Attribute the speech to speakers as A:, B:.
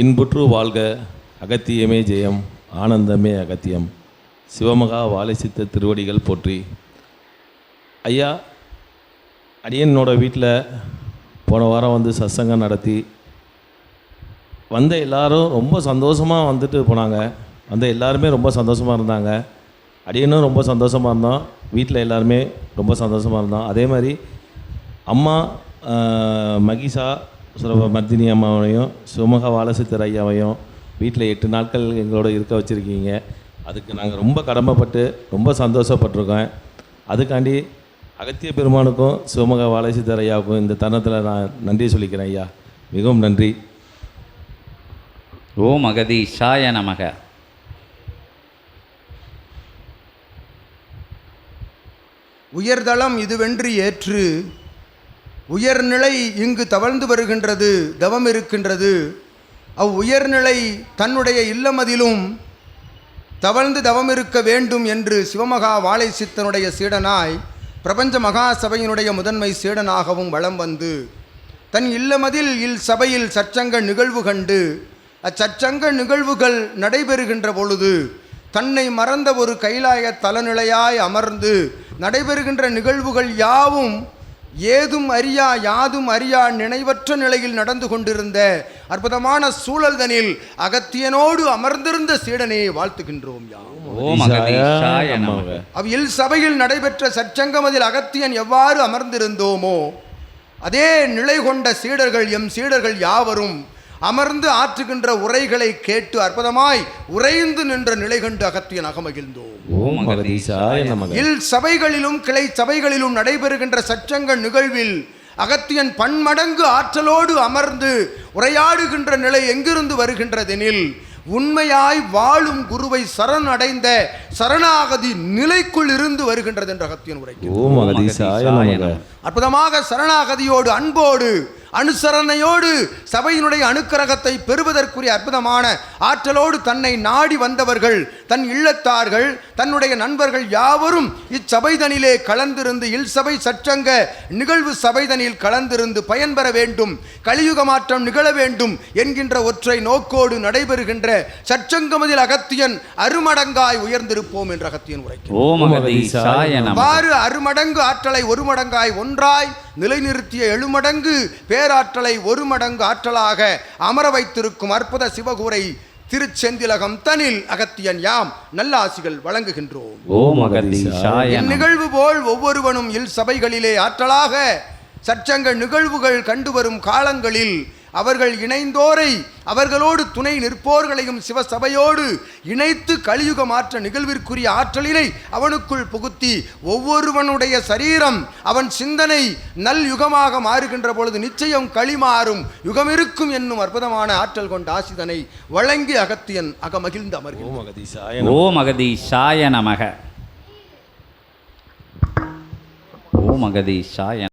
A: இன்புற்று வாழ்க அகத்தியமே ஜெயம் ஆனந்தமே அகத்தியம். சிவமகா வாழைசித்த திருவடிகள் போற்றி. ஐயா அடியனோட வீட்டில் போன வாரம் வந்து சத்சங்கம் நடத்தி வந்த எல்லாரும் ரொம்ப சந்தோஷமாக வந்துட்டு போனாங்க. வந்த எல்லாருமே ரொம்ப சந்தோஷமாக இருந்தாங்க. அடியனும் ரொம்ப சந்தோஷமாக இருந்தோம் வீட்டில் எல்லாருமே ரொம்ப சந்தோஷமாக இருந்தோம் அதே மாதிரி அம்மா மகிஷா சுரப மர்தினி அம்மாவையும் சிவமகா வாலசித்தர் ஐயாவையும் வீட்டில் எட்டு நாட்கள் எங்களோட இருக்க வச்சுருக்கீங்க. அதுக்கு நாங்கள் ரொம்ப கடமைப்பட்டு ரொம்ப சந்தோஷப்பட்டிருக்கோம். அதுக்காண்டி அகத்திய பெருமானுக்கும் சிவமகா வாலசித்தர் ஐயாவுக்கும் இந்த தருணத்தில் நான் நன்றி சொல்லிக்கிறேன் ஐயா. மிகவும் நன்றி.
B: ஓம் அகதீஷாய நமக.
C: உயர்தளம் இதுவென்று ஏற்று உயர்நிலை இங்கு தவழ்ந்து வருகின்றது தவம் இருக்கின்றது. அவ் உயர்நிலை தன்னுடைய இல்லமதிலும் தவழ்ந்து தவம் இருக்க வேண்டும் என்று சிவமகா வாழை சித்தனுடைய சீடனாய் பிரபஞ்ச மகா சபையினுடைய முதன்மை சீடனாகவும் வலம் வந்து தன் இல்லமதில் இல் சபையில் சச்சங்க நிகழ்வு கண்டு அச்சச்சங்க நிகழ்வுகள் நடைபெறுகின்ற பொழுது தன்னை மறந்த ஒரு கைலாய தலநிலையாய் அமர்ந்து நடைபெறுகின்ற நிகழ்வுகள் யாவும் ஏதும் அறியா யாதும் அறியா நினைவற்ற நிலையில் நடந்து கொண்டிருந்த அற்புதமான சூழல்தனில் அகத்தியனோடு அமர்ந்திருந்த சீடனை வாழ்த்துகின்றோம் யாம்.
B: ஓம் அகதீஷாய நமக.
C: அவ் இல் சபையில் நடைபெற்ற சற்சங்கமதில் அகத்தியன் எவ்வாறு அமர்ந்திருந்தோமோ அதே நிலை கொண்ட சீடர்கள் எம் சீடர்கள் யாவரும் அமர்ந்து ஆற்றுகின்ற உரைகளை கேட்டு அற்புதமாய் உறைந்து நின்ற நிலை கண்டு அகத்தியன் அகமகிழ்ந்தோம் இல் சபைகளிலும் கிளை சபைகளிலும் நடைபெறுகின்ற சச்சங்க நிகழ்வில் அகத்தியன் பன்மடங்கு ஆற்றலோடு அமர்ந்து உரையாடுகின்ற நிலை எங்கிருந்து வருகின்றதெனில் உண்மையாய் வாழும் குருவை சரண் அடைந்த சரணாகதி நிலைக்குள் இருந்து வருகின்றது என்று அகத்தியன் உரைக்கிறார் அற்புதமாக சரணாகதியோடு அன்போடு அனுசரணையோடு சபையினுடைய அணுக்கரகத்தை பெறுவதற்குரிய அற்புதமான ஆற்றலோடு தன்னை நாடி வந்தவர்கள் தன் இல்லத்தார்கள் தன்னுடைய நண்பர்கள் யாவரும் இச்சபைதனிலே கலந்திருந்து இல் சபை சச்சங்க நிகழ்வு சபைதனில் கலந்திருந்து பயன்பெற வேண்டும் கலியுக மாற்றம் நிகழ வேண்டும் என்கின்ற ஒற்றை நோக்கோடு நடைபெறுகின்ற சச்சங்கமதில் அகத்தியன் அருமடங்காய் உயர்ந்திருப்போம் என்று அகத்தியன்
B: நமக.
C: அவ்வாறு அருமடங்கு ஆற்றலை ஒரு மடங்காய் ஒன்றாய் நிலைநிறுத்திய எழுமடங்கு பேராற்றலை ஒரு மடங்கு ஆற்றலாக அமர வைத்திருக்கும் அற்புத சிவகூரை திருச்செந்திலகம் தனில் அகத்தியன் யாம் நல்லாசிகள் வழங்குகின்றோம்.
B: ஓம்
C: இந்நிகழ்வு போல் ஒவ்வொருவனும் இல் சபைகளிலே ஆற்றலாக சற்சங்க நிகழ்வுகள் கண்டு வரும் காலங்களில் அவர்கள் இணைந்தோரை அவர்களோடு துணை நிற்போர்களையும் சிவசபையோடு இணைத்து கலியுக மாற்ற நிகழ்விற்குரிய ஆற்றலினை அவனுக்குள் புகுத்தி ஒவ்வொருவனுடைய சரீரம் அவன் சிந்தனை நல் யுகமாக மாறுகின்ற பொழுது நிச்சயம் களி மாறும் யுகமிருக்கும் என்னும் அற்புதமான ஆற்றல் கொண்ட ஆசிதனை வழங்கி அகத்தியன் அகமகிழ்ந்து
A: மகதீசாய
B: ஓம் அகதீஷாய நமக. ஓம் அகதீஷாய